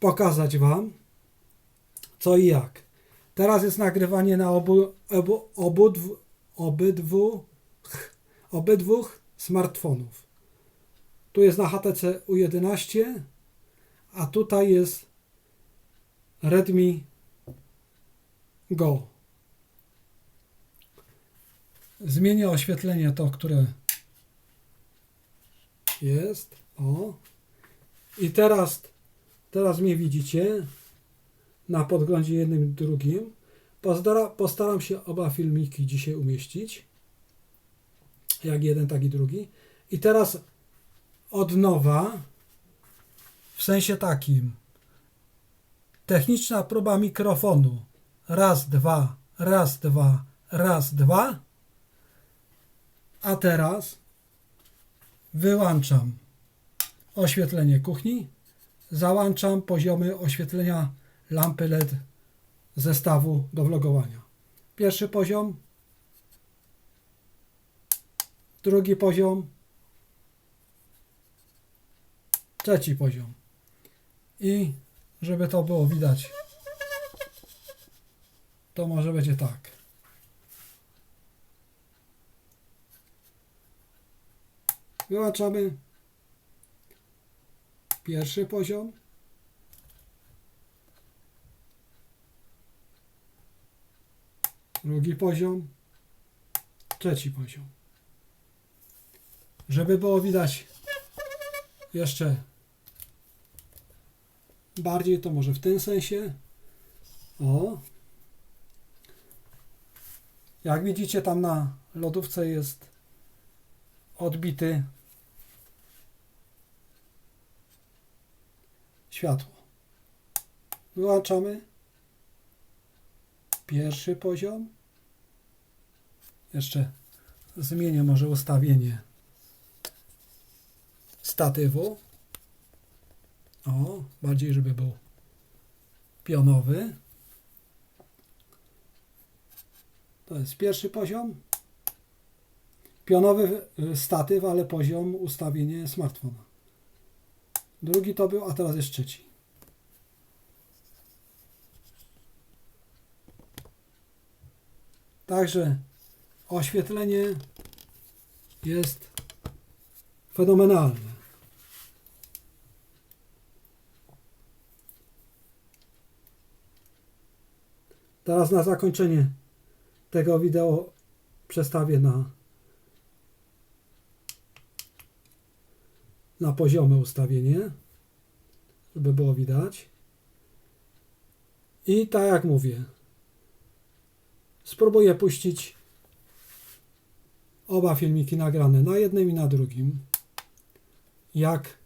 pokazać Wam co i jak. Teraz jest nagrywanie na obu, obu, obudwu, obydwu, obydwóch smartfonów. Tu jest na HTC U11, a tutaj jest Redmi Go. Zmienię oświetlenie to, które jest. O. I teraz, teraz mnie widzicie na podglądzie jednym i drugim. Postara, postaram się oba filmiki dzisiaj umieścić. Jak jeden, tak i drugi. I teraz od nowa, w sensie takim. Techniczna próba mikrofonu. Raz, dwa, raz, dwa, raz, dwa. A teraz wyłączam oświetlenie kuchni, załączam poziomy oświetlenia lampy LED zestawu do vlogowania. Pierwszy poziom, drugi poziom, trzeci poziom. I żeby to było widać, to może będzie tak. Wyłączamy pierwszy poziom. Drugi poziom. Trzeci poziom. Żeby było widać jeszcze bardziej, to może w tym sensie. O. Jak widzicie, tam na lodówce jest odbity światło. Wyłączamy pierwszy poziom. Jeszcze zmienię może ustawienie statywu. O, bardziej, żeby był pionowy. To jest pierwszy poziom. Pionowy statyw, ale poziom ustawienie smartfona. Drugi to był, a teraz jest trzeci. Także oświetlenie jest fenomenalne. Teraz na zakończenie tego wideo przestawię na na poziome ustawienie, żeby było widać. I tak jak mówię, spróbuję puścić oba filmiki nagrane na jednym i na drugim, jak